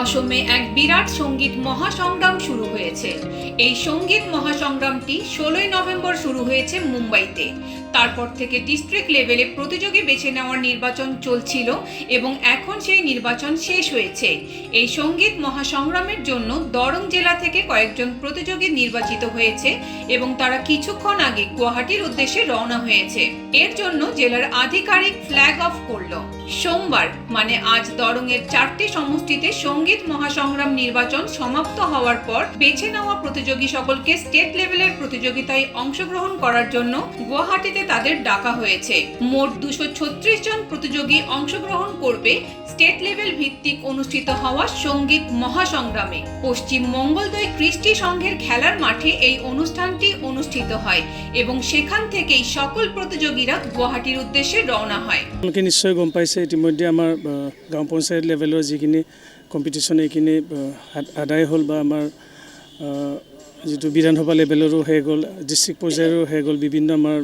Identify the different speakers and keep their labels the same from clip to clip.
Speaker 1: অসমে এক বিরাট সংগীত মহাসংগ্রাম শুরু হয়েছে। এই সংগীত মহাসংগ্রামটি ষোলোই নভেম্বর শুরু হয়েছে মুম্বাইতে। তারপর থেকে ডিস্ট্রিক্ট লেভেলে প্রতিযোগী বেছে নেওয়ার নির্বাচন চলছিল এবং এখন সেই নির্বাচন শেষ হয়েছে। এই সংগীত মহাসংগ্রামের জন্য দরং জেলা থেকে কয়েকজন প্রতিযোগী নির্বাচিত হয়েছে এবং তারা কিছুক্ষণ আগে গুয়াহাটির উদ্দেশ্যে রওনা হয়েছে। এর জন্য জেলার আধিকারিক ফ্ল্যাগ অফ করল। সোমবার মানে আজ দরংয়ের চারটি সমষ্টিতে সংগীত মহাসংগ্রাম নির্বাচন সমাপ্ত হওয়ার পর বেছে নেওয়া প্রতিযোগী সকলকে স্টেট লেভেলের প্রতিযোগিতায় অংশগ্রহণ করার জন্য গুয়াহাটিতে তাদের ডাকা হয়েছে। মোট দুশো ছত্রিশ জন প্রতিযোগী অংশগ্রহণ করবে স্টেট লেভেল ভিত্তিক অনুষ্ঠিত হওয়া সংগীত মহাসংগ্রামে। পশ্চিম মঙ্গলদৈ কৃষ্টি সংঘের খেলার মাঠে এই অনুষ্ঠানটি অনুষ্ঠিত হয় এবং সেখান থেকেই সকল প্রতিযোগীরা গুয়াহাটির উদ্দেশ্যে রওনা হয়।
Speaker 2: আপোনালোকে নিশ্চয় গম পাইছে ইতিমধ্যে আহ, গাঁও পঞ্চায়ত লেভেলৰ যিখিনি কম্পিটিশ্যন এইখিনি আদায় হ'ল বা আমাৰ যিটো বিধানসভা লেভেলৰো শেষ হ'ল ডিষ্ট্ৰিক্ট পৰ্যায়ৰো শেষ হ'ল বিভিন্ন আমাৰ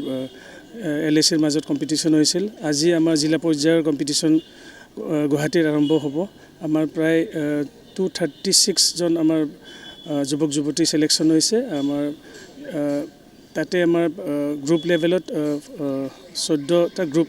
Speaker 2: এল এ চিৰ মাজত কম্পিটিশ্যন হৈছিল। আজি আমাৰ জিলা পৰ্যায়ৰ কম্পিটিশ্যন গুৱাহাটীত আৰম্ভ হ'ব। আমাৰ প্ৰায় টু থাৰ্টি ছিক্সজন আমাৰ যুৱক যুৱতী চিলেকশ্যন হৈছে। আমাৰ তাতে আমাৰ গ্ৰুপ লেভেলত চৈধ্যটা গ্ৰুপ